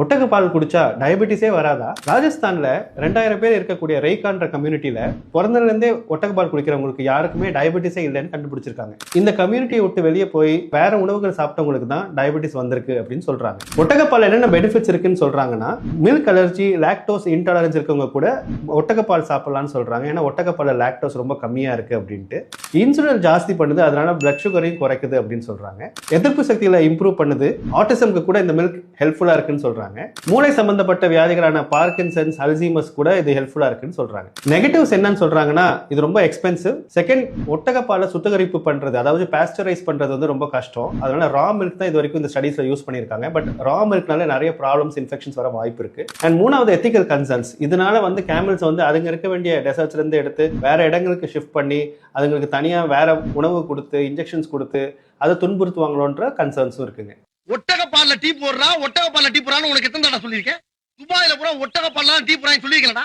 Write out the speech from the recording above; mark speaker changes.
Speaker 1: ஒட்டகப்பால் குடிச்சா டயபெட்டிஸே வராதா? ராஜஸ்தான்ல ரெண்டாயிரம் பேர் இருக்கக்கூடிய ரெய்கான்ற கம்யூனிட்டியில பிறந்ததுல ஒட்டக ஒட்டகப்பால் குடிக்கிறவங்களுக்கு யாருக்குமே டயபெட்டிஸே இல்லைன்னு கண்டுபிடிச்சிருக்காங்க. இந்த கம்யூனிட்டியை விட்டு வெளியே போய் வேற உணவுகள் சாப்பிட்டவங்களுக்கு தான் டயபெட்டிஸ் வந்திருக்கு அப்படின்னு சொல்றாங்க. ஒட்டகப்பால் என்னென்ன பெனிஃபிட்ஸ் இருக்குன்னு சொல்றாங்கன்னா மில்க் அலர்ஜி லாக்டோஸ் இன்டாலரன்ஸ் இருக்கவங்க கூட ஒட்டகப்பால் சாப்பிடலாம்னு சொல்றாங்க. ஏன்னா ஒட்டகப்பால் லாக்டோஸ் ரொம்ப கம்மியா இருக்கு அப்படின்ட்டு. இன்சுலின் ஜாஸ்தி பண்ணுது அதனால பிளட் சுகரையும் குறைக்குது அப்படின்னு சொல்றாங்க. எதிர்ப்பு சக்தியில இம்ப்ரூவ் பண்ணுது. ஆட்டிசம்க்கு கூட இந்த மில்க் ஹெல்ப்ஃபுல்லா இருக்குன்னு சொல்றாங்க. மூளை சம்பந்தப்பட்ட வியாதிகளான பார்க்கின்சன்ஸ் அல்சீமஸ் கூட இது ஹெல்ப்ஃபுல்லா இருக்குன்னு சொல்றாங்க. நெகட்டிவ்ஸ் என்னன்னு சொல்றாங்கன்னா இது ரொம்ப எக்ஸ்பென்சிவ் செகண்ட் ஒட்டகப்பால சுத்திகரிப்பு பண்றது அதாவது பாஸ்டரைஸ் பண்றது வந்து ரொம்ப கஷ்டம். அதனால ரா மில்க் தான் இது வரைக்கும் இந்த ஸ்டடிஸ்ல யூஸ் பண்ணியிருக்காங்க. பட் ரா மில்க்னால நிறைய ப்ராப்ளம்ஸ் இன்ஃபெக்ஷன்ஸ் வர வாய்ப்பு இருக்கு. அண்ட் மூணாவது எத்திக்கல் கன்சர்ன்ஸ் இதனால வந்து கேமல்ஸ் வந்து அதுங்க இருக்க வேண்டிய டெசர்ட்ஸ்ல இருந்து எடுத்து வேற இடங்களுக்கு ஷிஃப்ட் பண்ணி அதுங்களுக்கு தனியா வேற உணவு கொடுத்து இன்ஜெக்ஷன்ஸ் கொடுத்து அதை துன்புறுத்துவாங்களோன்ற கன்சர்ன்ஸும் இருக்குங்க.
Speaker 2: ஒட்டக பால்ல டீ போடுறா ஒட்டக பால்ல டீ போடுறான்னு உனக்கு எத்தனை தடவை சொல்லியிருக்கேன்? துபாயில பூரா ஒட்டக பால்ல டீ போறான்னு சொல்லியிருக்கலடா